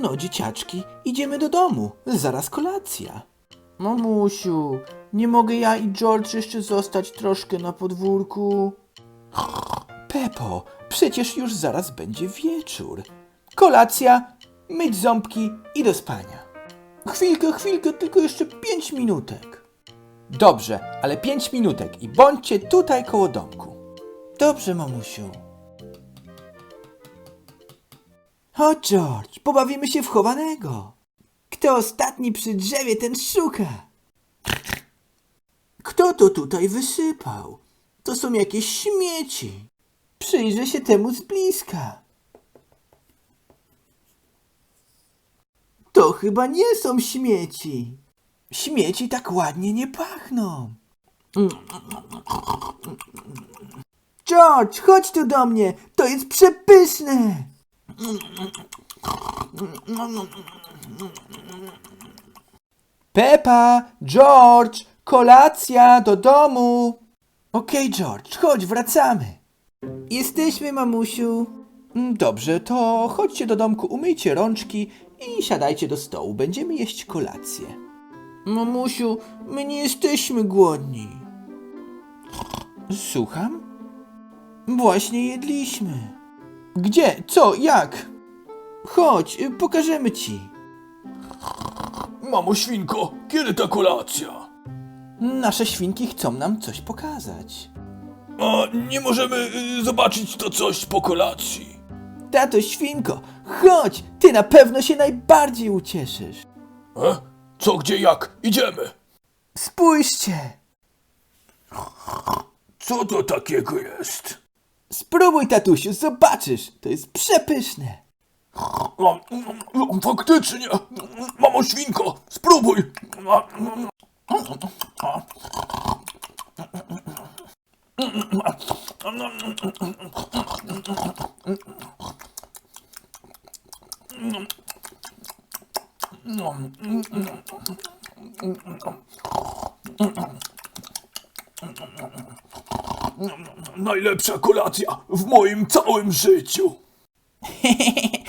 No, dzieciaczki, idziemy do domu. Zaraz kolacja. Mamusiu, nie mogę ja i George jeszcze zostać troszkę na podwórku? Pepo, przecież już zaraz będzie wieczór. Kolacja, myć ząbki i do spania. Chwilkę, chwilkę, tylko jeszcze pięć minutek. Dobrze, ale pięć minutek i bądźcie tutaj koło domku. Dobrze, mamusiu. Chodź, George, pobawimy się w chowanego. Kto ostatni przy drzewie, ten szuka. Kto to tutaj wysypał? To są jakieś śmieci. Przyjrzę się temu z bliska. To chyba nie są śmieci. Śmieci tak ładnie nie pachną. George, chodź tu do mnie. To jest przepyszne. Pepa, George, kolacja do domu. Okej, George, chodź, wracamy. Jesteśmy, mamusiu. Mm, Dobrze, to chodźcie do domku, umyjcie rączki i siadajcie do stołu. Będziemy jeść kolację. Mamusiu, my nie jesteśmy głodni. Słucham? Właśnie jedliśmy. Gdzie? Co? Jak? Chodź, y, pokażemy ci. Mamo świnko, kiedy ta kolacja? Nasze świnki chcą nam coś pokazać. A nie możemy y, zobaczyć to coś po kolacji? Tato świnko, chodź, ty na pewno się najbardziej ucieszysz. E? Co, gdzie, jak? Idziemy. Spójrzcie, Co to takiego jest? Spróbuj tatusiu, zobaczysz, to jest przepyszne. Faktycznie. Mamo świnko, spróbuj. Najlepsza kolacja w moim całym życiu.